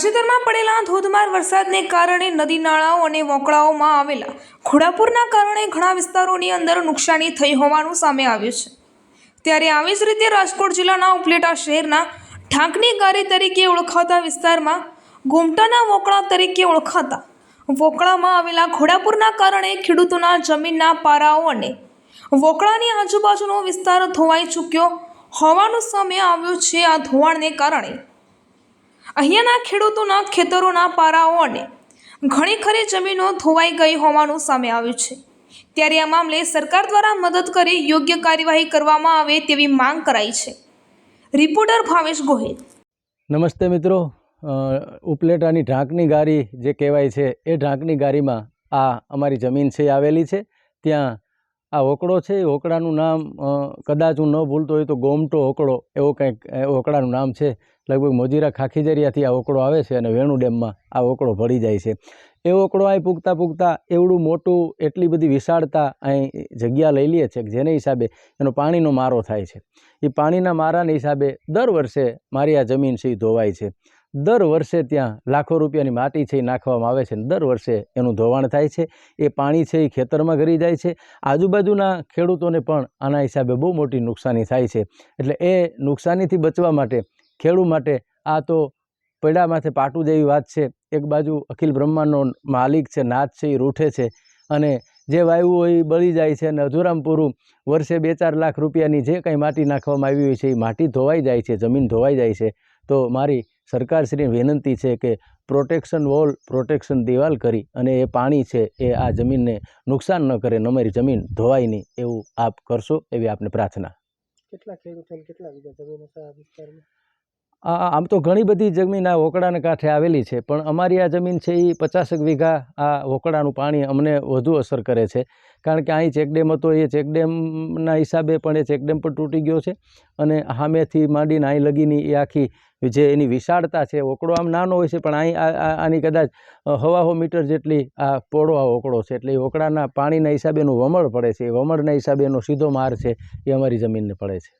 તાજેતરમાં પડેલા ધોધમાર વરસાદને કારણે નદી નાળાઓ અને વોકળાઓમાં આવેલા ઘોડાપુરના કારણે ઘણા વિસ્તારોની અંદર નુકસાની થઈ હોવાનું સામે આવ્યું છે. ત્યારે આવી જ રીતે રાજકોટ જિલ્લાના ઉપલેટા શહેરના ઢાંકની ગારી તરીકે ઓળખાતા વિસ્તારમાં ગોમટાના વોકળા તરીકે ઓળખાતા વોકળામાં આવેલા ઘોડાપુરના કારણે ખેડૂતોના જમીનના પારાઓ અને વોકળાની આજુબાજુનો વિસ્તાર ધોવાઈ ચૂક્યો હોવાનું સામે આવ્યું છે આ ધોવાણને કારણે. અહીંયાના ખેડૂતોના ખેતરોના પારાઓ અને ઘણી ખરી જમીનો ધોવાઈ ગઈ હોવાનું સામે આવ્યું છે. ત્યારે આ મામલે સરકાર દ્વારા મદદ કરી યોગ્ય કાર્યવાહી કરવામાં આવે તેવી માંગ કરાઈ છે. રિપોર્ટર ભાવેશ ગોહિલ. નમસ્તે મિત્રો. ઉપલેટાની ઢાંકની ગારી જે કહેવાય છે, એ ઢાંકની ગારીમાં આ અમારી જમીન છે આવેલી છે. ત્યાં આ હોકળો છે, એ હોકળાનું નામ કદાચ હું ન ભૂલતો હોય તો ગોમટો હોકળો, એવો કંઈક હોકળાનું નામ છે. લગભગ મોજીરા ખાખીજરિયાથી આ હોકળો આવે છે અને વેણુ ડેમમાં આ હોકળો ભળી જાય છે. એ ઓકડો અહીં પૂગતા પૂગતા એવડું મોટું, એટલી બધી વિશાળતા અહીં જગ્યા લઈ લે છે જેને હિસાબે એનો પાણીનો મારો થાય છે. એ પાણીના મારાના હિસાબે દર વર્ષે મારી આ જમીન એ ધોવાય છે. દર વર્ષે ત્યાં લાખો રૂપિયાની માટી છે એ નાખવામાં આવે છે ને દર વર્ષે એનું ધોવાણ થાય છે. એ પાણી છે એ ખેતરમાં ઘરી જાય છે. આજુબાજુના ખેડૂતોને પણ આના હિસાબે બહુ મોટી નુકસાની થાય છે. એટલે એ નુકસાનીથી બચવા માટે, ખેડૂત માટે આ તો પૈડા માથે પાટું જેવી વાત છે. એક બાજુ અખિલ બ્રહ્માંડનો માલિક છે, નાથ છે, એ રૂઠે છે અને જે વાયુ હોય એ બળી જાય છે અને અધૂરામ પૂરું વર્ષે બે ચાર લાખ રૂપિયાની જે કંઈ માટી નાખવામાં આવી હોય છે એ માટી ધોવાઈ જાય છે, જમીન ધોવાઈ જાય છે. તો મારી સરકારશ્રીની વિનંતી છે કે પ્રોટેક્શન વોલ, પ્રોટેક્શન દિવાલ કરી અને એ પાણી છે એ આ જમીનને નુકસાન ન કરે નમારી જમીન ધોવાય નહીં એવું આપ કરશો એવી આપને પ્રાર્થના. કેટલા ખેડૂતો કેટલા વીઘા જમીન આમ તો ઘણી બધી જમીન આ વોકડાને કાંઠે આવેલી છે, પણ અમારી આ જમીન છે એ પચાસેક વીઘા આ વોકડાનું પાણી અમને વધુ અસર કરે છે. કારણ કે અહીં ચેકડેમ હતો, એ ચેકડેમના હિસાબે પણ એ ચેકડેમ પણ તૂટી ગયો છે અને સામેથી માંડીને અહીં લગીની એ આખી જે એની વિશાળતા છે ઓકળો આમ નાનો હોય છે, પણ અહીં આની કદાચ હવાહો મીટર જેટલી આ પોળો આ ઓકડો છે, એટલે એ ઓકળાના પાણીના હિસાબે એનું વમળ પડે છે, એ વમળના હિસાબે એનો સીધો માર છે એ અમારી જમીનને પડે છે.